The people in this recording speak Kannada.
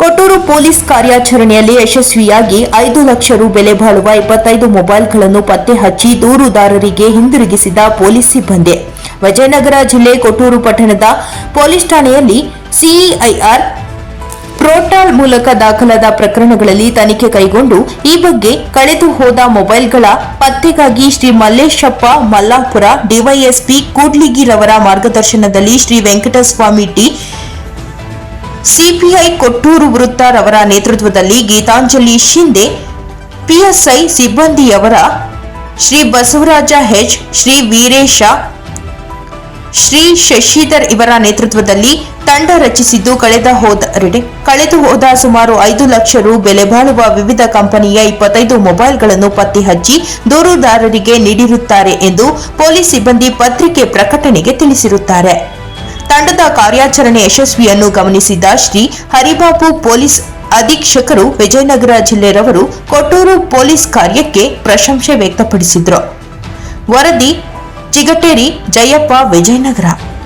ಕೊಟ್ಟೂರು ಪೊಲೀಸ್ ಕಾರ್ಯಾಚರಣೆಯಲ್ಲಿ ಯಶಸ್ವಿಯಾಗಿ ಐದು ಲಕ್ಷ ರು ಬೆಲೆ ಬಾಳುವ ಇಪ್ಪತ್ತೈದು ಮೊಬೈಲ್ಗಳನ್ನು ಪತ್ತೆ ಹಚ್ಚಿ ದೂರುದಾರರಿಗೆ ಹಿಂದಿರುಗಿಸಿದ ಪೊಲೀಸ್ ಸಿಬ್ಬಂದಿ. ವಿಜಯನಗರ ಜಿಲ್ಲೆ ಕೊಟ್ಟೂರು ಪಟ್ಟಣದ ಪೊಲೀಸ್ ಠಾಣೆಯಲ್ಲಿ ಸಿಇಐಆರ್ ಪ್ರೋಟಾಲ್ ಮೂಲಕ ದಾಖಲಾದ ಪ್ರಕರಣಗಳಲ್ಲಿ ತನಿಖೆ ಕೈಗೊಂಡು ಈ ಬಗ್ಗೆ ಕಳೆದು ಹೋದ ಮೊಬೈಲ್ಗಳ ಪತ್ತೆಗಾಗಿ ಶ್ರೀ ಮಲ್ಲೇಶಪ್ಪ ಮಲ್ಲಾಪುರ ಡಿವೈಎಸ್ಪಿ ಕೂಡ್ಲಿಗಿರವರ ಮಾರ್ಗದರ್ಶನದಲ್ಲಿ ಶ್ರೀ ವೆಂಕಟಸ್ವಾಮಿ ಟಿ ಸಿಪಿಐ ಕೊಟ್ಟೂರು ವೃತ್ತ ರವರ ನೇತೃತ್ವದಲ್ಲಿ ಗೀತಾಂಜಲಿ ಶಿಂದೆ, ಪಿಎಸ್ಐ ಸಿಬ್ಬಂದಿಯವರ ಶ್ರೀ ಬಸವರಾಜ ಹೆಚ್, ಶ್ರೀ ವೀರೇಶ, ಶ್ರೀ ಶಶಿಧರ್ ಇವರ ನೇತೃತ್ವದಲ್ಲಿ ತಂಡ ರಚಿಸಿದ್ದು ಕಳೆದ ಹೋದ ಕಳೆದು ಹೋದ ಸುಮಾರು ಐದು ಲಕ್ಷ ರು ಬೆಲೆ ಬಾಳುವ ವಿವಿಧ ಕಂಪನಿಯ ಇಪ್ಪತ್ತೈದು ಮೊಬೈಲ್ಗಳನ್ನು ಪತ್ತೆ ಹಚ್ಚಿ ದೂರುದಾರರಿಗೆ ನೀಡಿರುತ್ತಾರೆ ಎಂದು ಪೊಲೀಸ್ ಸಿಬ್ಬಂದಿ ಪತ್ರಿಕೆ ಪ್ರಕಟಣೆಗೆ ತಿಳಿಸಿರುತ್ತಾರೆ. ತಂಡದ ಕಾರ್ಯಾಚರಣೆ ಯಶಸ್ವಿಯನ್ನು ಗಮನಿಸಿದ ಶ್ರೀ ಹರಿಬಾಬು ಪೊಲೀಸ್ ಅಧೀಕ್ಷಕರು ವಿಜಯನಗರ ಜಿಲ್ಲೆರವರು ಕೊಟ್ಟೂರು ಪೊಲೀಸ್ ಕಾರ್ಯಕ್ಕೆ ಪ್ರಶಂಸೆ ವ್ಯಕ್ತಪಡಿಸಿದರು. ವರದಿ ಚಿಗಟೇರಿ ಜಯಪ್ಪ ವಿಜಯನಗರ.